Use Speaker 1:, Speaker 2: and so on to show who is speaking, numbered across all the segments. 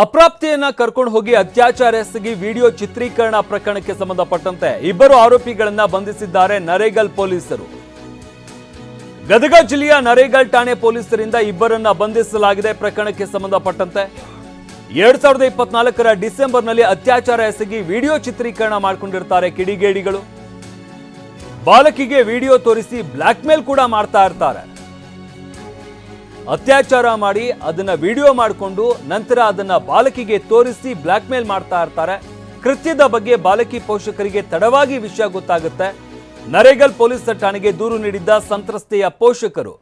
Speaker 1: ಅಪ್ರಾಪ್ತಿಯನ್ನ ಕರ್ಕೊಂಡು ಹೋಗಿ ಅತ್ಯಾಚಾರ ಎಸಗಿ ವಿಡಿಯೋ ಚಿತ್ರೀಕರಣ ಪ್ರಕರಣಕ್ಕೆ ಸಂಬಂಧಪಟ್ಟಂತೆ ಇಬ್ಬರು ಆರೋಪಿಗಳನ್ನ ಬಂಧಿಸಿದ್ದಾರೆ ನರೇಗಲ್ ಪೊಲೀಸರು. ಗದಗ ಜಿಲ್ಲೆಯ ನರೇಗಲ್ ಠಾಣೆ ಪೊಲೀಸರಿಂದ ಇಬ್ಬರನ್ನ ಬಂಧಿಸಲಾಗಿದೆ ಪ್ರಕರಣಕ್ಕೆ ಸಂಬಂಧಪಟ್ಟಂತೆ. ಎರಡ್ ಸಾವಿರದ ಇಪ್ಪತ್ನಾಲ್ಕರ ಡಿಸೆಂಬರ್ನಲ್ಲಿ ಅತ್ಯಾಚಾರ ಎಸಗಿ ವಿಡಿಯೋ ಚಿತ್ರೀಕರಣ ಮಾಡಿಕೊಂಡಿರ್ತಾರೆ ಕಿಡಿಗೇಡಿಗಳು. ಬಾಲಕಿಗೆ ವಿಡಿಯೋ ತೋರಿಸಿ ಬ್ಲ್ಯಾಕ್ ಮೇಲ್ ಕೂಡ ಮಾಡ್ತಾ ಇರ್ತಾರೆ. ಅತ್ಯಾಚಾರ ಮಾಡಿ ಅದನ್ನ ವಿಡಿಯೋ ಮಾಡಿಕೊಂಡು ನಂತರ ಅದನ್ನ ಬಾಲಕಿಗೆ ತೋರಿಸಿ ಬ್ಲಾಕ್ ಮೇಲ್ ಮಾಡ್ತಾ ಇರ್ತಾರೆ. ಕೃತ್ಯದ ಬಗ್ಗೆ ಬಾಲಕಿ ಪೋಷಕರಿಗೆ ತಡವಾಗಿ ವಿಷಯ ಗೊತ್ತಾಗುತ್ತೆ. ನರೇಗಲ್ ಪೊಲೀಸ್ ಠಾಣೆಗೆ ದೂರು ನೀಡಿದ್ದ ಸಂತ್ರಸ್ತೆಯ ಪೋಷಕರು.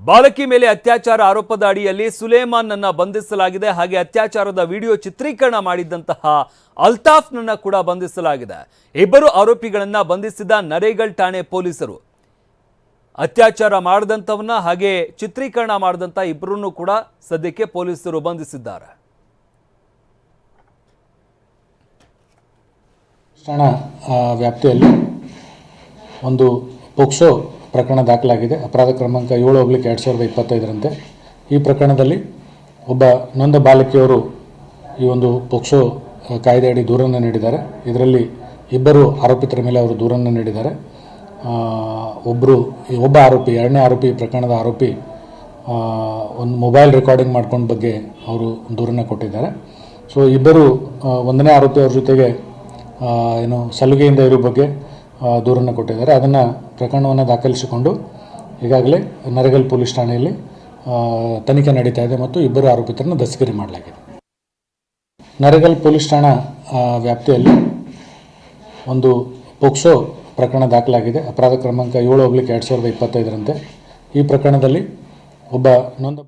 Speaker 1: ಬಾಲಕಿ ಮೇಲೆ ಅತ್ಯಾಚಾರ ಆರೋಪದ ಅಡಿಯಲ್ಲಿ ಸುಲೇಮಾನ್ ನನ್ನ ಬಂಧಿಸಲಾಗಿದೆ. ಹಾಗೆ ಅತ್ಯಾಚಾರದ ವಿಡಿಯೋ ಚಿತ್ರೀಕರಣ ಮಾಡಿದ್ದಂತಹ ಅಲ್ತಾಫ್ನನ್ನ ಕೂಡ ಬಂಧಿಸಲಾಗಿದೆ. ಇಬ್ಬರು ಆರೋಪಿಗಳನ್ನ ಬಂಧಿಸಿದ ನರೇಗಲ್ ಠಾಣೆ ಪೊಲೀಸರು. ಅತ್ಯಾಚಾರ ಮಾಡಿದಂಥವನ್ನ ಹಾಗೆ ಚಿತ್ರೀಕರಣ ಮಾಡಿದಂಥ ಇಬ್ಬರನ್ನು ಕೂಡ ಸದ್ಯಕ್ಕೆ ಪೊಲೀಸರು ಬಂಧಿಸಿದ್ದಾರೆ.
Speaker 2: ವ್ಯಾಪ್ತಿಯಲ್ಲಿ ಒಂದು ಪೋಕ್ಸೋ ಪ್ರಕರಣ ದಾಖಲಾಗಿದೆ. ಅಪರಾಧ ಕ್ರಮಾಂಕ ಏಳು ಹೋಗ್ಲಿಕ್ಕೆ ಎರಡು ಸಾವಿರದ ಇಪ್ಪತ್ತೈದರಂತೆ. ಈ ಪ್ರಕರಣದಲ್ಲಿ ಒಬ್ಬ ನೊಂದ ಬಾಲಕಿಯವರು ಈ ಒಂದು ಪೋಕ್ಸೋ ಕಾಯ್ದೆಯಡಿ ದೂರನ್ನು ನೀಡಿದ್ದಾರೆ. ಇದರಲ್ಲಿ ಇಬ್ಬರು ಆರೋಪಿತರ ಮೇಲೆ ಅವರು ದೂರನ್ನು ನೀಡಿದ್ದಾರೆ. ಒಬ್ಬರು ಒಬ್ಬ ಆರೋಪಿ, ಎರಡನೇ ಆರೋಪಿ ಪ್ರಕರಣದ ಆರೋಪಿ ಒಂದು ಮೊಬೈಲ್ ರೆಕಾರ್ಡಿಂಗ್ ಮಾಡ್ಕೊಂಡ ಬಗ್ಗೆ ಅವರು ದೂರನ್ನು ಕೊಟ್ಟಿದ್ದಾರೆ. ಸೊ ಇಬ್ಬರು ಒಂದನೇ ಆರೋಪಿ ಅವ್ರ ಜೊತೆಗೆ ಏನು ಸಲುಗೆಯಿಂದ ಇರೋ ಬಗ್ಗೆ ದೂರನ್ನು ಕೊಟ್ಟಿದ್ದಾರೆ. ಅದನ್ನು ಪ್ರಕರಣವನ್ನು ದಾಖಲಿಸಿಕೊಂಡು ಈಗಾಗಲೇ ನರಗಲ್ ಪೊಲೀಸ್ ಠಾಣೆಯಲ್ಲಿ ತನಿಖೆ ನಡೀತಾ ಇದೆ ಮತ್ತು ಇಬ್ಬರು ಆರೋಪಿತರನ್ನು ದಸ್ತಗಿರಿ ಮಾಡಲಾಗಿದೆ. ನರಗಲ್ ಪೊಲೀಸ್ ಠಾಣಾ ವ್ಯಾಪ್ತಿಯಲ್ಲಿ ಒಂದು ಪೋಕ್ಸೋ ಪ್ರಕರಣ ದಾಖಲಾಗಿದೆ. ಅಪರಾಧ ಕ್ರಮಾಂಕ ಏಳು ಹೋಗ್ಲಿಕ್ಕೆ ಎರಡು ಸಾವಿರದ ಇಪ್ಪತ್ತೈದರಂತೆ. ಈ ಪ್ರಕರಣದಲ್ಲಿ ಒಬ್ಬ ನೊಂದ